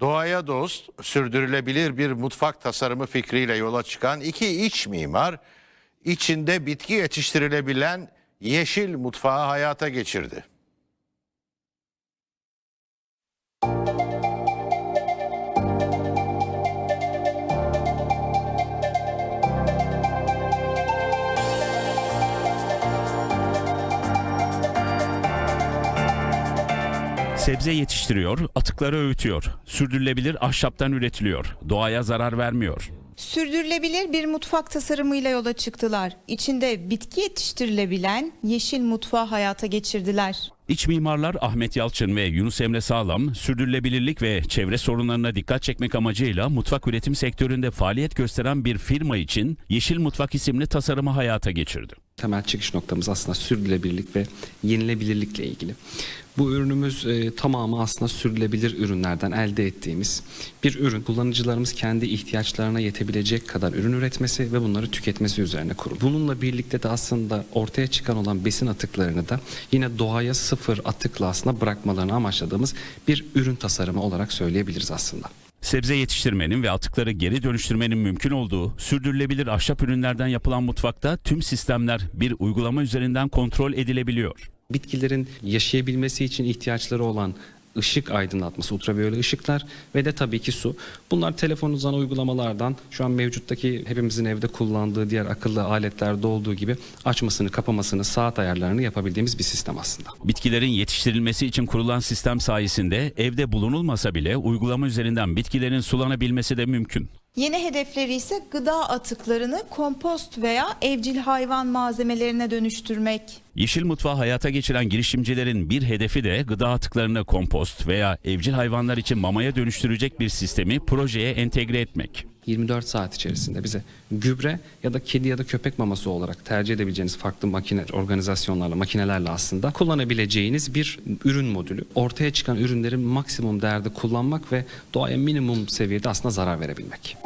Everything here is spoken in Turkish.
Doğaya dost, sürdürülebilir bir mutfak tasarımı fikriyle yola çıkan iki iç mimar, içinde bitki yetiştirilebilen yeşil mutfağı hayata geçirdi. Sebze yetiştiriyor, atıkları öğütüyor. Sürdürülebilir ahşaptan üretiliyor. Doğaya zarar vermiyor. Sürdürülebilir bir mutfak tasarımıyla yola çıktılar. İçinde bitki yetiştirilebilen yeşil mutfağı hayata geçirdiler. İç mimarlar Ahmet Yalçın ve Yunus Emre Sağlam, sürdürülebilirlik ve çevre sorunlarına dikkat çekmek amacıyla mutfak üretim sektöründe faaliyet gösteren bir firma için Yeşil Mutfak isimli tasarımı hayata geçirdi. Temel çıkış noktamız aslında sürdürülebilirlik ve yenilebilirlikle ilgili. Bu ürünümüz e, tamamı aslında sürdürülebilir ürünlerden elde ettiğimiz bir ürün. Kullanıcılarımız kendi ihtiyaçlarına yetebilecek kadar ürün üretmesi ve bunları tüketmesi üzerine kurulu. Bununla birlikte de aslında ortaya çıkan olan besin atıklarını da yine doğaya sıfır atıkla aslında bırakmalarını amaçladığımız bir ürün tasarımı olarak söyleyebiliriz aslında. Sebze yetiştirmenin ve atıkları geri dönüştürmenin mümkün olduğu sürdürülebilir ahşap ürünlerden yapılan mutfakta tüm sistemler bir uygulama üzerinden kontrol edilebiliyor. bitkilerin yaşayabilmesi için ihtiyaçları olan ışık aydınlatması, ultraviyole ışıklar ve de tabii ki su. Bunlar telefonunuzdan uygulamalardan şu an mevcuttaki hepimizin evde kullandığı diğer akıllı aletlerde olduğu gibi açmasını, kapamasını, saat ayarlarını yapabildiğimiz bir sistem aslında. Bitkilerin yetiştirilmesi için kurulan sistem sayesinde evde bulunulmasa bile uygulama üzerinden bitkilerin sulanabilmesi de mümkün. Yeni hedefleri ise gıda atıklarını kompost veya evcil hayvan malzemelerine dönüştürmek. Yeşil mutfağı hayata geçiren girişimcilerin bir hedefi de gıda atıklarını kompost veya evcil hayvanlar için mamaya dönüştürecek bir sistemi projeye entegre etmek. 24 saat içerisinde bize gübre ya da kedi ya da köpek maması olarak tercih edebileceğiniz farklı makine organizasyonlarla, makinelerle aslında kullanabileceğiniz bir ürün modülü. Ortaya çıkan ürünlerin maksimum değerde kullanmak ve doğaya minimum seviyede aslında zarar verebilmek.